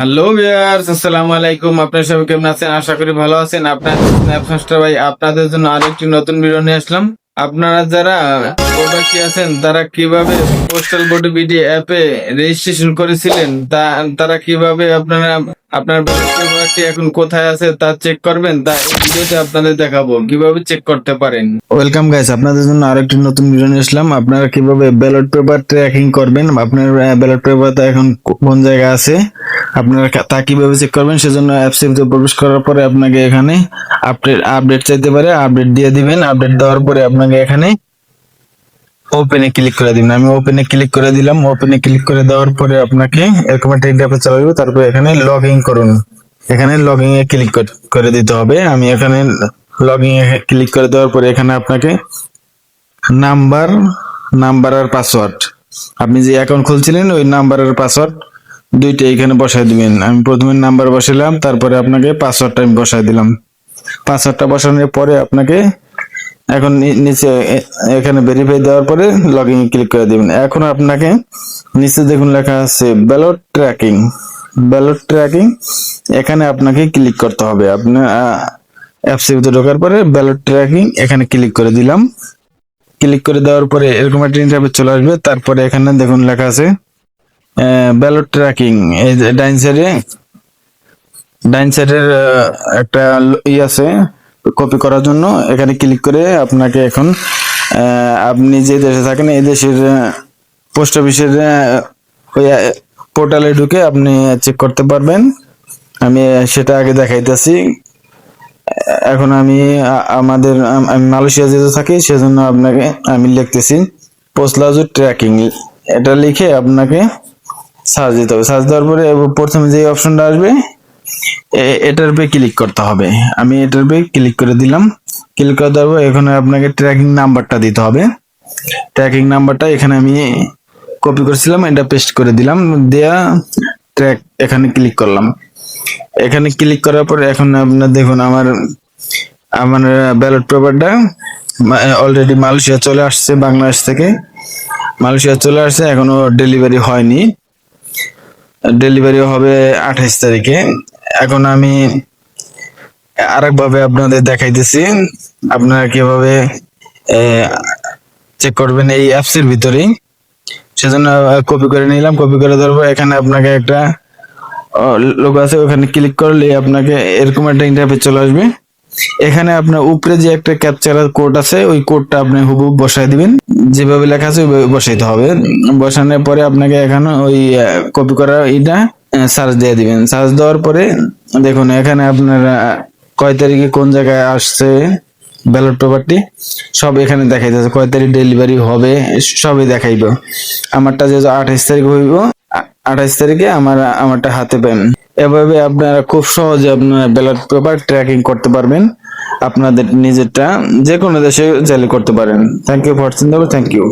Hello viewers আসসালামু আলাইকুম আপনারা সবাই কেমন আছেন? আশা করি ভালো আছেন। আপনার স্ন্যাপশাস্টার ভাই, আপনাদের জন্য আরেকটি নতুন ভিডিও নিয়ে আসলাম। আপনারা যারা প্রবাসী আছেন, তারা কীভাবে পোস্টাল বোর্ড বিডি অ্যাপে রেজিস্ট্রেশন করেছিলেন, তা, তারা কীভাবে আপনারা, আপনার ব্যাপারটি এখন কোথায় আছে তা চেক করবেন, তা এই ভিডিওতে আপনাদের দেখাবো। কীভাবে চেক করতে পারেন? ওয়েলকাম গাইস আপনাদের জন্য আরেকটি নতুন ভিডিও নিয়ে আসলাম। আপনারা কীভাবে ব্যালট পেপার ট্র্যাকিং করবেন? আপনার ব্যালট পেপারটা এখন কোন জায়গায় আছে? আপনারা তা কীভাবে চেক করবেন? সেজন্য অ্যাপসে ভিতরে প্রবেশ করার পরে আপনাকে এখানে আপডেট আপডেট চাইতে পারে আপডেট দিয়ে দিবেন। আপডেট দেওয়ার পরে আপনাকে এখানে ওপেনে ক্লিক করে দিবেন। আমি ওপেনে ক্লিক করে দিলাম। ওপেনে ক্লিক করে দেওয়ার পরে আপনাকে এরকম একটা ইন্টারফেস চলে যাবে তারপরে এখানে লগ ইন করুন। এখানে লগ এ ক্লিক করে দিতে হবে। আমি এখানে লগ ইন এ ক্লিক করে দেওয়ার পরে এখানে আপনাকে নাম্বার নাম্বার আর পাসওয়ার্ড আপনি যে অ্যাকাউন্ট খুলছিলেন, ওই নাম্বার আর পাসওয়ার্ড দুইটা এখানে বসাই দিবেন। আমি প্রথমে নাম্বার বসালাম তারপরে আপনাকে পাসওয়ার্ডটা আমি বসাই দিলাম। পাসওয়ার্ডটা বসানোর পরে আপনাকে এখন নিচে এখানে ভেরিফাই দেওয়ার পরে লগ ইন ক্লিক করে দিবেন। এখন আপনাকে নিচে দেখুন লেখা আছে ব্যালট ট্র্যাকিং ব্যালট ট্র্যাকিং এখানে আপনাকে ক্লিক করতে হবে। আপনার অ্যাপসের ভিতরে ঢোকার পরে ব্যালট ট্র্যাকিং এখানে ক্লিক করে দিলাম। ক্লিক করে দেওয়ার পরে এরকম একটা ইন্টারফেস চলে আসবে। তারপরে এখানে দেখুন লেখা আছে ব্যালট ট্র্যাকিং এই যে ডাইন সাইডে ডাইন সাইডের একটা ই আছে কপি করার জন্য। এখানে ক্লিক করে আপনাকে এখন আপনি যে দেশে থাকেন, এই দেশের পোস্ট অফিসের পোর্টালে ঢুকে আপনি চেক করতে পারবেন। আমি সেটা আগে দেখাইতেছি। এখন আমি আমাদের, আমি মালয়েশিয়া যেতে থাকি, সেজন্য আপনাকে, আমি লিখতেছি পোস্টলাজু ট্র্যাকিং এটা লিখে আপনাকে সার্চ দিতে হবে। সার্চ দেওয়ার পরে প্রথমে যে অপশনটা আসবে এটার উপরে ক্লিক করতে হবে। আমি এটার উপরে ক্লিক করে দিলাম। ক্লিক করে পর এখানে আপনাকে ট্র্যাকিং নাম্বারটা দিতে হবে। ট্র্যাকিং নাম্বারটা এখানে আমি কপি করেছিলাম, এটা পেস্ট করে দিলাম, দেয়া ট্র্যাক এখানে ক্লিক করলাম। এখানে ক্লিক করার পরে এখন আপনার দেখুন আমার আমার ব্যালট পেপারটা অলরেডি মালয়েশিয়া চলে আসছে, বাংলাদেশ থেকে। মালয়েশিয়া চলে আসছে, এখনও ডেলিভারি হয়নি। ডেলিভারি হবে আঠাইশ তারিখে। এখন আমি আরেকভাবে আপনাদের দেখাইতেছি। আপনারা কীভাবে চেক করবেন এই অ্যাপসের ভিতরেই। সেজন্য কপি করে নিলাম কপি করে পর এখানে আপনাকে একটা লোক আছে, ওখানে ক্লিক করলে আপনাকে এরকম একটা ইন্টারফেস চলে আসবে। এখানে আপনার উপরে যে একটা ক্যাপচার কোড আছে, ওই কোডটা আপনি হুবহু বসাই দিবেন। যেভাবে লেখা আছে, ওইভাবে বসাইতে হবে। বসানোর পরে আপনাকে এখানে ওই কপি করা এটা সার্চ দিয়ে দিবেন। সার্চ দেওয়ার পরে দেখুন, এখানে আপনার কয় তারিখে কোন জায়গায় আসছে ব্যালট পেপারটি সব এখানে দেখাই যাচ্ছে কয় তারিখ ডেলিভারি হবে, সবই দেখাইব। আমারটা যেহেতু আঠাইশ তারিখ হইব আঠাইশ তারিখে আমার, আমারটা হাতে পেন এভাবে আপনারা খুব সহজে আপনারা ব্যালট পেপার ট্র্যাকিং করতে পারবেন। আপনাদের নিজেরটা যে কোনো দেশে জালি করতে পারেন। Thank you for thank you